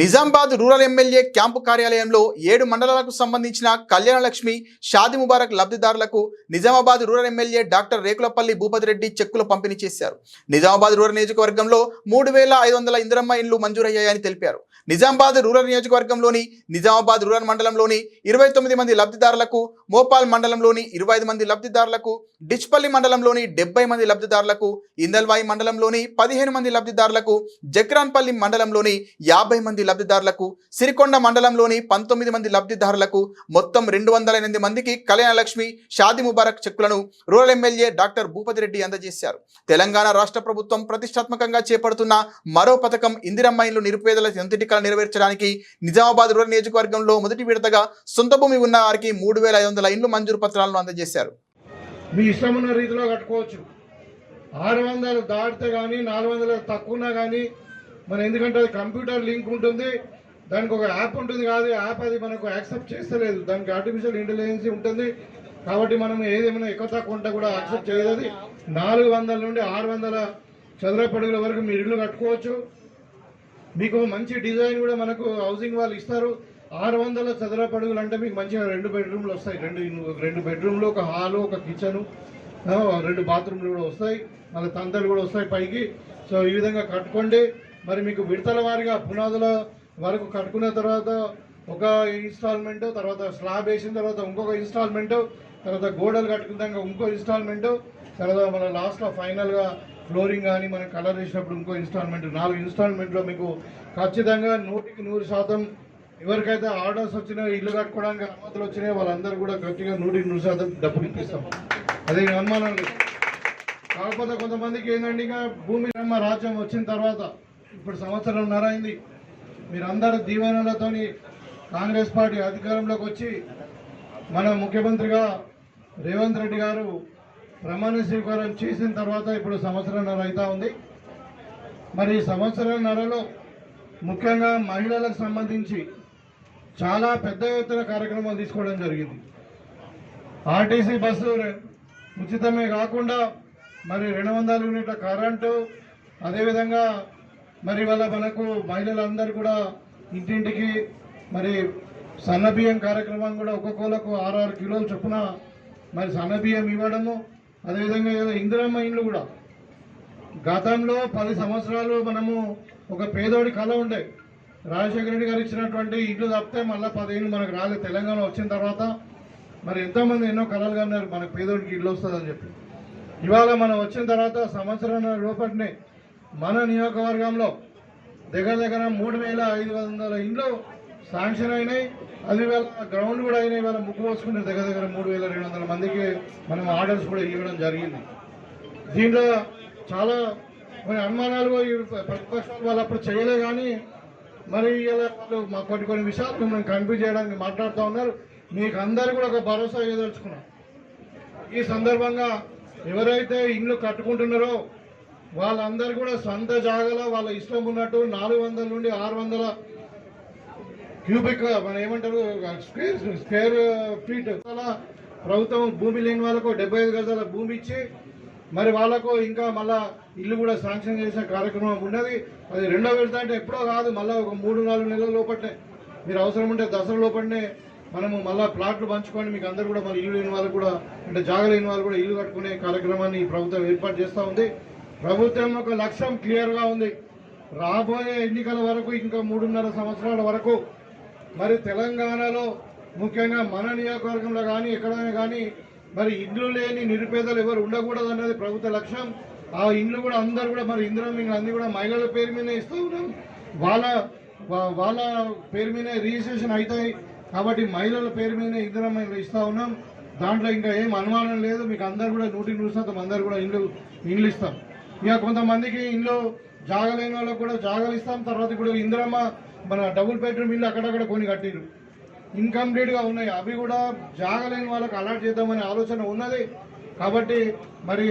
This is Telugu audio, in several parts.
నిజామాబాద్ రూరల్ ఎమ్మెల్యే క్యాంపు కార్యాలయంలో ఏడు మండలాలకు సంబంధించిన కళ్యాణ లక్ష్మి షాది ముబారక్ లబ్ధిదారులకు Nizamabad rural MLA doctor Rekulapalli Bhupathi Reddy చెక్కులు పంపిణీ చేశారు. నిజామాబాద్ రూరల్ నియోజకవర్గంలో మూడు వేల ఐదు వందల ఇందిరమ్మ ఇండ్లు మంజూరయ్యాయని తెలిపారు. నిజామాబాద్ రూరల్ నియోజకవర్గంలోని నిజామాబాద్ రూరల్ మండలంలోని ఇరవై తొమ్మిది మంది లబ్ధిదారులకు మోపాల్ మండలంలోని ఇరవై ఐదు మంది లబ్ధిదారులకు డిచ్పల్లి మండలంలోని డెబ్బై మంది లబ్ధిదారులకు ఇందల్వాయి మండలంలోని పదిహేను మంది లబ్ధిదారులకు జక్రాన్పల్లి మండలంలోని యాభై మంది మంది లబ్ధిదారులకు సిరికొండ మండలంలోని పంతొమ్మిది మంది లబ్ధిదారులకు మొత్తం రెండు వందల ఎనిమిది మందికి కళ్యాణలక్ష్మి షాది ముబారక్ చెక్కులను rural MLA doctor Bhupathi Reddy అందజేశారు. తెలంగాణ రాష్ట్ర ప్రభుత్వం ప్రతిష్టాత్మకంగా చేపడుతున్న మరో పథకం ఇందిరమ్మ ఇల్లు నిరుపేదల ఎంతిటికలు నెరవేర్చడానికి నిజామాబాద్ రూరల్ నియోజకవర్గంలో మొదటి విడతగా సొంత భూమి ఉన్న వారికి మూడు వేల ఐదు వందల ఇండ్లు మంజూరు పత్రాలను అందజేశారు. మీ ఇష్టమున్న రీతిలో కట్టుకోవచ్చు. ఆరు వందలు దాటితే కానీ నాలుగు వందలు తక్కువ కానీ మన ఎందుకంటే అది కంప్యూటర్ లింక్ ఉంటుంది దానికి ఒక యాప్ ఉంటుంది కాదు యాప్ అది మనకు యాక్సెప్ట్ చేస్తలేదు. దానికి ఆర్టిఫిషియల్ ఇంటెలిజెన్స్ ఉంటుంది. కాబట్టి మనం ఏదేమైనా ఎక్కువ తక్కువ ఉంటే కూడా యాక్సెప్ట్ చేయదు నాలుగు వందల నుండి ఆరు వందల చదరపడుగుల వరకు మీరు ఇల్లు కట్టుకోవచ్చు. మీకు మంచి డిజైన్ కూడా మనకు హౌసింగ్ వాళ్ళు ఇస్తారు. ఆరు వందల చదరపు అడుగులు అంటే మీకు మంచిగా రెండు బెడ్రూమ్లు వస్తాయి. రెండు రెండు బెడ్రూమ్లు ఒక హాలు ఒక కిచెన్ రెండు బాత్రూమ్లు కూడా వస్తాయి. మళ్ళీ తంతలు కూడా వస్తాయి పైకి. సో ఈ విధంగా కట్టుకోండి. మరి మీకు విడతల వారిగా పునాదుల వరకు కట్టుకున్న తర్వాత ఒక ఇన్స్టాల్మెంట్ తర్వాత స్లాబ్ వేసిన తర్వాత ఇంకొక ఇన్స్టాల్మెంట్ తర్వాత గోడలు కట్టుకున్నాక ఇంకో ఇన్స్టాల్మెంట్ తర్వాత మన లాస్ట్లో ఫైనల్గా ఫ్లోరింగ్ కానీ మనం కలర్ వేసినప్పుడు ఇంకో ఇన్స్టాల్మెంట్ నాలుగు ఇన్స్టాల్మెంట్లో మీకు ఖచ్చితంగా నూటికి నూరు శాతం ఎవరికైతే ఆర్డర్స్ వచ్చినాయో ఇల్లు కట్టుకోవడానికి అనుమతులు వచ్చినాయో వాళ్ళందరూ కూడా గట్టిగా నూటికి నూరు శాతం డబ్బులు ఇప్పిస్తాం. అదే అనుమానం లేదు కాకపోతే కొంతమందికి ఏంటంటే ఇంకా భూమి రమ్మ రాజ్యం వచ్చిన తర్వాత ఇప్పుడు సంవత్సరం అయింది మీరందరూ దీవెనలతోని కాంగ్రెస్ పార్టీ అధికారంలోకి వచ్చి మన ముఖ్యమంత్రిగా రేవంత్ రెడ్డి గారు ప్రమాణ స్వీకారం చేసిన తర్వాత ఇప్పుడు సంవత్సరంన్నర అవుతా ఉంది. మరి ఈ సంవత్సరంన్నరలో ముఖ్యంగా మహిళలకు సంబంధించి చాలా పెద్ద ఎత్తున కార్యక్రమాలు తీసుకోవడం జరిగింది. ఆర్టీసీ బస్సు ఉచితమే కాకుండా మరి రెండు వందల యూనిట్ల కరెంటు అదేవిధంగా మరి వాళ్ళ మనకు మహిళలందరూ కూడా ఇంటింటికి మరి సన్నబియ్యం కార్యక్రమం కూడా ఒక్కొక్కలకు ఆరు ఆరు కిలోలు చొప్పున మరి సన్నబియ్యం ఇవ్వడము అదేవిధంగా ఏదో ఇందిరమ్మ ఇండ్లు కూడా. గతంలో పది సంవత్సరాలు మనము ఒక పేదోడి కళ ఉండే. రాజశేఖర రెడ్డి గారు ఇచ్చినటువంటి ఇండ్లు తప్పితే మళ్ళీ పదిహేను మనకు రాలేదు. తెలంగాణ వచ్చిన తర్వాత మరి ఎంతోమంది ఎన్నో కళలు కన్నారు మనకు పేదోడికి ఇల్లు వస్తుందని చెప్పి. ఇవాళ మనం వచ్చిన తర్వాత సంవత్సరం లోపటినే మన నియోజకవర్గంలో దగ్గర దగ్గర మూడు వేల ఐదు వందల ఇండ్లు శాంక్షన్ అయినాయి. అది వేళ గ్రౌండ్ కూడా అయినాయి. వాళ్ళ ముక్కు పోసుకుంటే దగ్గర దగ్గర మూడు వేల రెండు వందల మందికి మనం ఆర్డర్స్ కూడా ఇవ్వడం జరిగింది. దీంట్లో చాలా కొన్ని అనుమానాలు ప్రతిపక్షాలు వాళ్ళు అప్పుడు చేయలే కానీ మరి ఇలా వాళ్ళు మా కొన్ని కొన్ని విషయాలు మిమ్మల్ని కన్ఫ్యూజ్ చేయడానికి మాట్లాడుతూ ఉన్నారు. మీకు అందరు కూడా ఒక భరోసా ఇవ్వదలుచుకున్నాం ఈ సందర్భంగా ఎవరైతే ఇండ్లు కట్టుకుంటున్నారో వాళ్ళందరూ కూడా సొంత జాగాలో వాళ్ళ ఇష్టం ఉన్నట్టు నాలుగు వందల నుండి ఆరు వందల క్యూబిక్ మన ఏమంటారు స్క్వేర్ స్క్వేర్ ఫీట్ అలా ప్రభుత్వం భూమి లేని వాళ్ళకు డెబ్బై ఐదు గజాల భూమి ఇచ్చి మరి వాళ్ళకు ఇంకా మళ్ళా ఇల్లు కూడా శాంక్షన్ చేసే కార్యక్రమం ఉన్నది. అది రెండో విడత అంటే ఎప్పుడో కాదు మళ్ళీ ఒక మూడు నాలుగు నెలల లోపలనే మీరు అవసరం ఉంటే దసరా లోపట్నే మనము మళ్ళా ప్లాట్లు పంచుకొని మీకు అందరు కూడా మన ఇల్లు లేని వాళ్ళకు కూడా అంటే జాగ లేని వాళ్ళు కూడా ఇల్లు కట్టుకునే కార్యక్రమాన్ని ప్రభుత్వం ఏర్పాటు చేస్తూ ఉంది. ప్రభుత్వం ఒక లక్ష్యం క్లియర్గా ఉంది. రాబోయే ఎన్నికల వరకు ఇంకా మూడున్నర సంవత్సరాల వరకు మరి తెలంగాణలో ముఖ్యంగా మన నియోజకవర్గంలో కానీ ఎక్కడైనా కానీ మరి ఇండ్లు లేని నిరుపేదలు ఎవరు ఉండకూడదు అన్నది ప్రభుత్వ లక్ష్యం. ఆ ఇండ్లు కూడా అందరు కూడా మరి ఇందులో మీకు అన్ని కూడా మహిళల పేరు మీద ఇస్తూ ఉన్నాం. వాళ్ళ వాళ్ళ పేరు మీద రిజిస్ట్రేషన్ అవుతాయి. కాబట్టి మహిళల పేరు మీద ఇందులో ఇస్తూ ఉన్నాం. దాంట్లో ఇంకా ఏం అనుమానం లేదు. మీకు అందరు కూడా నూటి నూరు శాతం అందరు కూడా ఇండ్లు ఇండ్లు ఇస్తాం. ఇక కొంతమందికి ఇంట్లో జాగలేని వాళ్ళకి కూడా జాగలు ఇస్తాం. తర్వాత ఇప్పుడు ఇందిరమ్మ మన డబుల్ బెడ్రూమ్ ఇల్లు అక్కడక్కడ కొన్ని కట్టిరు. ఇన్కంప్లీట్గా ఉన్నాయి. అవి కూడా జాగలేని వాళ్ళకి అలర్ట్ చేద్దామనే ఆలోచన ఉన్నది. కాబట్టి మరి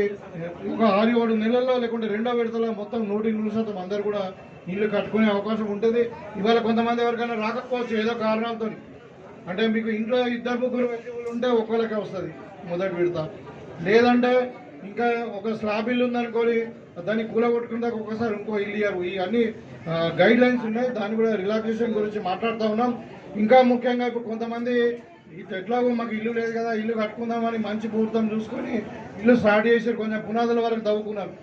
ఒక ఆరు ఏడు నెలల్లో లేకుంటే రెండో విడతలో మొత్తం నూటి నూరు శాతం అందరు కూడా ఇల్లు కట్టుకునే అవకాశం ఉంటుంది. ఇవాళ కొంతమంది ఎవరికైనా రాకపోవచ్చు ఏదో కారణాలతో. అంటే మీకు ఇంట్లో ఇద్దరు ముగ్గురు వ్యక్తులు ఉంటే ఒక్కొక్కరికే వస్తుంది మొదటి విడత. లేదంటే ఇంకా ఒక స్లాబ్ ఇల్లు ఉందనుకోని దాన్ని కూలగొట్టుకున్న దాకా ఒకసారి ఇంకో ఇల్లు ఇయ్యరు. ఈ అన్ని గైడ్ లైన్స్ ఉన్నాయి. దాన్ని కూడా రిలాక్సేషన్ గురించి మాట్లాడుతూ ఉన్నాం. ఇంకా ముఖ్యంగా ఇప్పుడు కొంతమంది ఇటు ఎట్లాగో మాకు ఇల్లు లేదు కదా ఇల్లు కట్టుకుందామని మంచి ముహూర్తం చూసుకొని ఇల్లు స్టార్ట్ చేసి కొంచెం పునాదుల వరకు తవ్వుకున్నారు.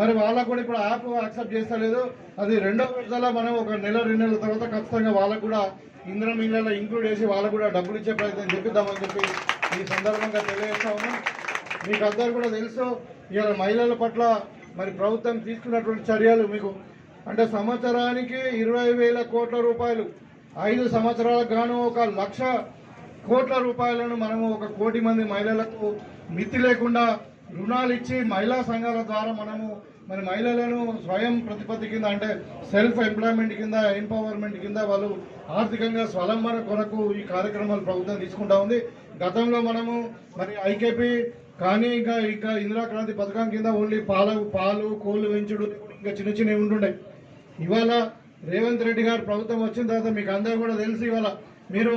మరి వాళ్ళకు కూడా ఇప్పుడు యాప్ యాక్సెప్ట్ చేస్తలేదు. అది రెండో విడతలో మనం ఒక నెల రెండు నెలల తర్వాత ఖచ్చితంగా వాళ్ళకు కూడా ఇంద్రం ఇళ్ళలో ఇంక్లూడ్ చేసి వాళ్ళకు కూడా డబ్బులు ఇచ్చే ప్రయత్నం చెప్పిద్దామని చెప్పి ఈ సందర్భంగా తెలియజేస్తా ఉన్నాం. మీకు అందరు కూడా తెలుసు ఇవాళ మహిళల పట్ల మరి ప్రభుత్వం తీసుకున్నటువంటి చర్యలు మీకు అంటే సంవత్సరానికి ఇరవై వేల కోట్ల రూపాయలు ఐదు సంవత్సరాలకు గాను ఒక లక్ష కోట్ల రూపాయలను మనము ఒక కోటి మంది మహిళలకు మితి లేకుండా రుణాలు ఇచ్చి మహిళా సంఘాల ద్వారా మనము మరి మహిళలను స్వయం ప్రతిపత్తి కింద అంటే సెల్ఫ్ ఎంప్లాయ్మెంట్ కింద ఎంపవర్మెంట్ కింద వాళ్ళు ఆర్థికంగా స్వలంబన కొరకు ఈ కార్యక్రమాలు ప్రభుత్వం తీసుకుంటా ఉంది. గతంలో మనము మరి ఐకేపీ కానీ ఇంకా ఇంకా ఇందిరా క్రాంతి పథకం కింద ఓన్లీ పాల పాలు కోళ్ళు పెంచుడు ఇంకా చిన్న చిన్నవి ఉంటుండే ఇవాళ రేవంత్ రెడ్డి గారు ప్రభుత్వం వచ్చిన తర్వాత మీకు అందరూ కూడా తెలుసు ఇవాళ మీరు